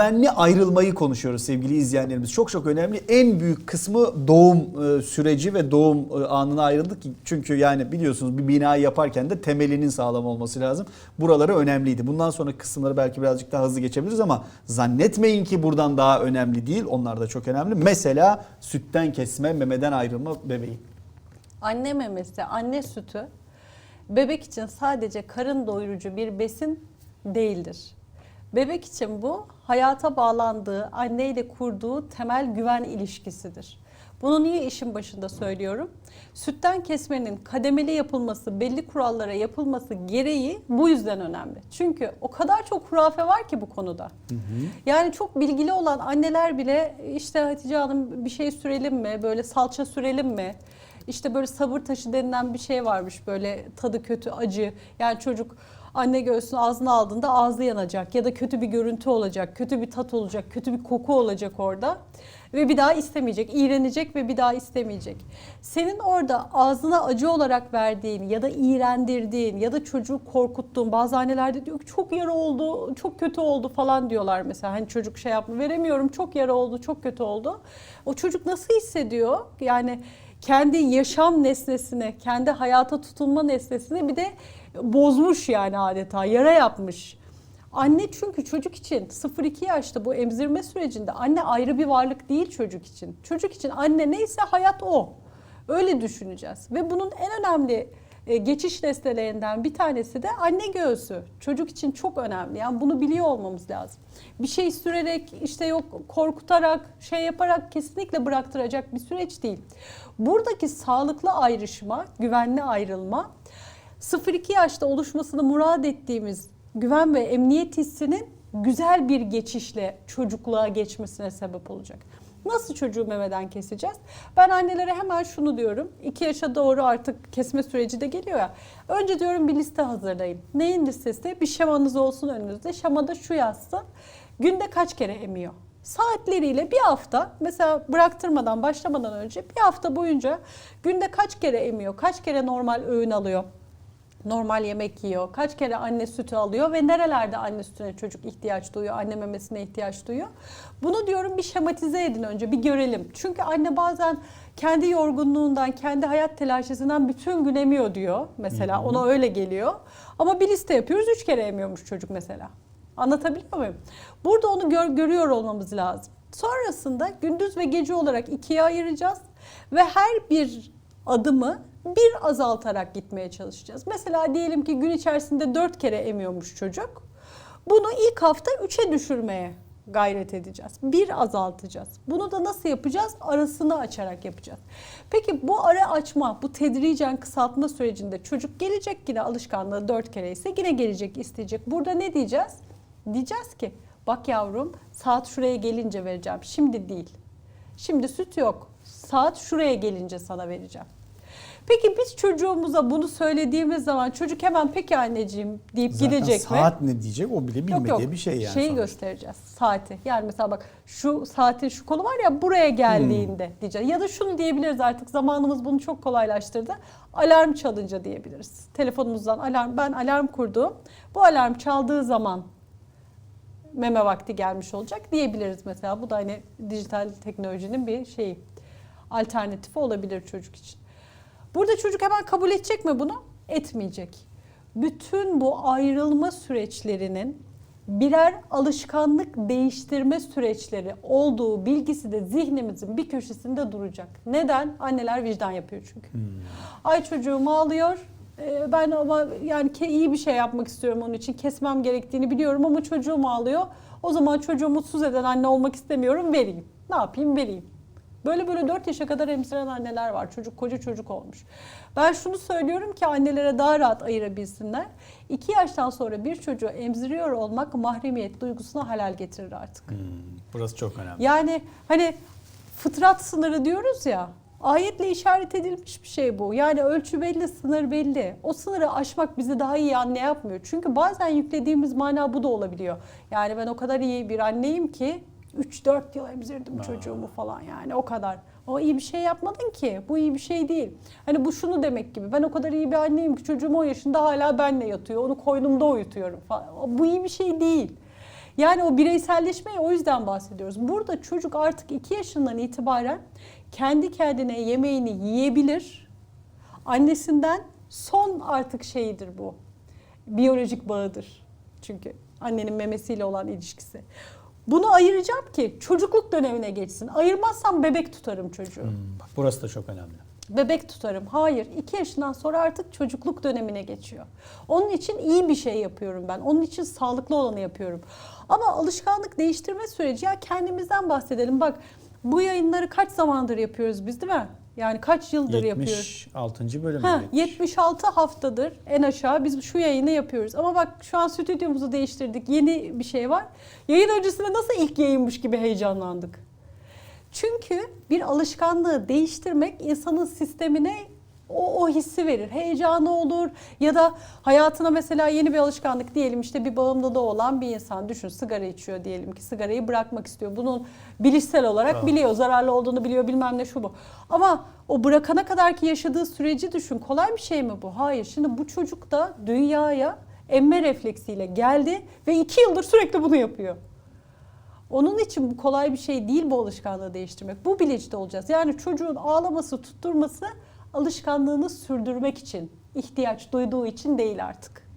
güvenli ayrılmayı konuşuyoruz sevgili izleyenlerimiz. Çok çok önemli. En büyük kısmı doğum e, süreci ve doğum e, anına ayrıldık. Çünkü yani biliyorsunuz bir binayı yaparken de temelinin sağlam olması lazım. Buraları önemliydi. Bundan sonra kısımları belki birazcık daha hızlı geçebiliriz ama zannetmeyin ki buradan daha önemli değil. Onlar da çok önemli. Mesela sütten kesme, memeden ayrılma bebeğin. Anne memesi, anne sütü bebek için sadece karın doyurucu bir besin değildir. Bebek için bu hayata bağlandığı, anneyle kurduğu temel güven ilişkisidir. Bunu niye işin başında söylüyorum? Sütten kesmenin kademeli yapılması, belli kurallara yapılması gereği bu yüzden önemli. Çünkü o kadar çok hurafe var ki bu konuda. Yani çok bilgili olan anneler bile işte Hatice Hanım bir şey sürelim mi, böyle salça sürelim mi? İşte böyle sabır taşı denilen bir şey varmış böyle tadı kötü, acı. Yani çocuk anne göğsünü ağzına aldığında ağzı yanacak ya da kötü bir görüntü olacak, kötü bir tat olacak, kötü bir koku olacak orada. Ve bir daha istemeyecek, iğrenecek ve bir daha istemeyecek. Senin orada ağzına acı olarak verdiğin ya da iğrendirdiğin ya da çocuğu korkuttuğun bazı annelerde diyor çok yara oldu, çok kötü oldu falan diyorlar mesela. Hani çocuk şey yapma veremiyorum çok yara oldu, çok kötü oldu. O çocuk nasıl hissediyor? Yani kendi yaşam nesnesine, kendi hayata tutunma nesnesine bir de bozmuş yani adeta yara yapmış. Anne çünkü çocuk için 0-2 yaşta bu emzirme sürecinde anne ayrı bir varlık değil çocuk için. Çocuk için anne neyse hayat o. Öyle düşüneceğiz. Ve bunun en önemli e, geçiş nesnelerinden bir tanesi de anne göğsü. Çocuk için çok önemli. Yani bunu biliyor olmamız lazım. Bir şey sürerek işte yok korkutarak şey yaparak kesinlikle bıraktıracak bir süreç değil. Buradaki sağlıklı ayrışma, güvenli ayrılma 0-2 yaşta oluşmasını murad ettiğimiz güven ve emniyet hissinin güzel bir geçişle çocukluğa geçmesine sebep olacak. Nasıl çocuğu memeden keseceğiz? Ben annelere hemen şunu diyorum. 2 yaşa doğru artık kesme süreci de geliyor ya. Önce diyorum bir liste hazırlayın. Neyin listesi? Bir şemanız olsun önünüzde. Şemada şu yazsın. Günde kaç kere emiyor? Saatleriyle bir hafta mesela bıraktırmadan başlamadan önce bir hafta boyunca günde kaç kere emiyor? Kaç kere normal öğün alıyor? Normal yemek yiyor, kaç kere anne sütü alıyor ve nerelerde anne sütüne çocuk ihtiyaç duyuyor, anne memesine ihtiyaç duyuyor. Bunu diyorum bir şematize edin önce, bir görelim. Çünkü anne bazen kendi yorgunluğundan, kendi hayat telaşesinden bütün gün emiyor diyor mesela. Ona öyle geliyor. Ama bir liste yapıyoruz, üç kere emiyormuş çocuk mesela. Anlatabiliyor muyum? Burada onu gör, görüyor olmamız lazım. Sonrasında gündüz ve gece olarak ikiye ayıracağız ve her bir adımı bir azaltarak gitmeye çalışacağız. Mesela diyelim ki gün içerisinde dört kere emiyormuş çocuk. Bunu ilk hafta üçe düşürmeye gayret edeceğiz. Bir azaltacağız. Bunu da nasıl yapacağız? Arasını açarak yapacağız. Peki bu ara açma, bu tedricen kısaltma sürecinde çocuk gelecek yine alışkanlığı dört kere ise yine gelecek isteyecek. Burada ne diyeceğiz? Diyeceğiz ki bak yavrum saat şuraya gelince vereceğim. Şimdi değil. Şimdi süt yok. Saat şuraya gelince sana vereceğim. Peki biz çocuğumuza bunu söylediğimiz zaman çocuk hemen peki anneciğim deyip Zaten gidecek mi? saat ne diyecek o bile bilmediği Yok yok. bir şey yani. Şeyi sonuçta. göstereceğiz. Saati. Yani mesela bak şu saatin şu kolu var ya buraya geldiğinde Hmm. diyeceğiz. Ya da şunu diyebiliriz artık zamanımız bunu çok kolaylaştırdı. Alarm çalınca diyebiliriz. Telefonumuzdan alarm ben alarm kurdum. Bu alarm çaldığı zaman meme vakti gelmiş olacak diyebiliriz mesela. Bu da hani dijital teknolojinin bir şeyi. Alternatifi olabilir çocuk için. Burada çocuk hemen kabul edecek mi bunu? Etmeyecek. Bütün bu ayrılma süreçlerinin birer alışkanlık değiştirme süreçleri olduğu bilgisi de zihnimizin bir köşesinde duracak. Neden? Anneler vicdan yapıyor çünkü. Ay çocuğum ağlıyor. Ee, Ben ama yani iyi bir şey yapmak istiyorum onun için. Kesmem gerektiğini biliyorum ama çocuğum ağlıyor. O zaman çocuğu mutsuz eden anne olmak istemiyorum. Vereyim. Ne yapayım? Vereyim. Böyle böyle 4 yaşa kadar emziren anneler var. Çocuk koca çocuk olmuş. Ben şunu söylüyorum ki annelere daha rahat ayırabilsinler. 2 yaştan sonra bir çocuğu emziriyor olmak mahremiyet duygusuna halal getirir artık. Hmm, burası çok önemli. Yani hani fıtrat sınırı diyoruz ya. Ayetle işaret edilmiş bir şey bu. Yani ölçü belli, sınır belli. O sınırı aşmak bizi daha iyi anne yapmıyor. Çünkü bazen yüklediğimiz mana bu da olabiliyor. Yani ben o kadar iyi bir anneyim ki 3-4 yıl emzirdim çocuğumu falan yani o kadar. O iyi bir şey yapmadın ki. Bu iyi bir şey değil. Hani bu şunu demek gibi. Ben o kadar iyi bir anneyim ki çocuğum 10 yaşında hala benle yatıyor. Onu koynumda uyutuyorum falan. Bu iyi bir şey değil. Yani o bireyselleşmeyi o yüzden bahsediyoruz. Burada çocuk artık 2 yaşından itibaren kendi kendine yemeğini yiyebilir. Annesinden son artık şeyidir bu. Biyolojik bağıdır. Çünkü annenin memesiyle olan ilişkisi. Bunu ayıracağım ki çocukluk dönemine geçsin. Ayırmazsam bebek tutarım çocuğu. Bak burası da çok önemli. Bebek tutarım. Hayır. 2 yaşından sonra artık çocukluk dönemine geçiyor. Onun için iyi bir şey yapıyorum ben. Onun için sağlıklı olanı yapıyorum. Ama alışkanlık değiştirme süreci ya kendimizden bahsedelim. Bak bu yayınları kaç zamandır yapıyoruz biz değil mi? Yani kaç yıldır yapıyoruz? 76. bölüm. Ha, evet. 76 haftadır en aşağı biz şu yayını yapıyoruz. Ama bak şu an stüdyomuzu değiştirdik. Yeni bir şey var. Yayın öncesinde nasıl ilk yayınmış gibi heyecanlandık. Çünkü bir alışkanlığı değiştirmek insanın sistemine o, o hissi verir. Heyecanı olur ya da hayatına mesela yeni bir alışkanlık diyelim işte bir bağımlılığı olan bir insan düşün sigara içiyor diyelim ki sigarayı bırakmak istiyor. Bunun bilişsel olarak Tamam. biliyor zararlı olduğunu biliyor bilmem ne şu bu. Ama o bırakana kadar ki yaşadığı süreci düşün kolay bir şey mi bu? Hayır şimdi bu çocuk da dünyaya emme refleksiyle geldi ve iki yıldır sürekli bunu yapıyor. Onun için bu kolay bir şey değil bu alışkanlığı değiştirmek. Bu bilinçte olacağız. Yani çocuğun ağlaması, tutturması alışkanlığını sürdürmek için, ihtiyaç duyduğu için değil artık.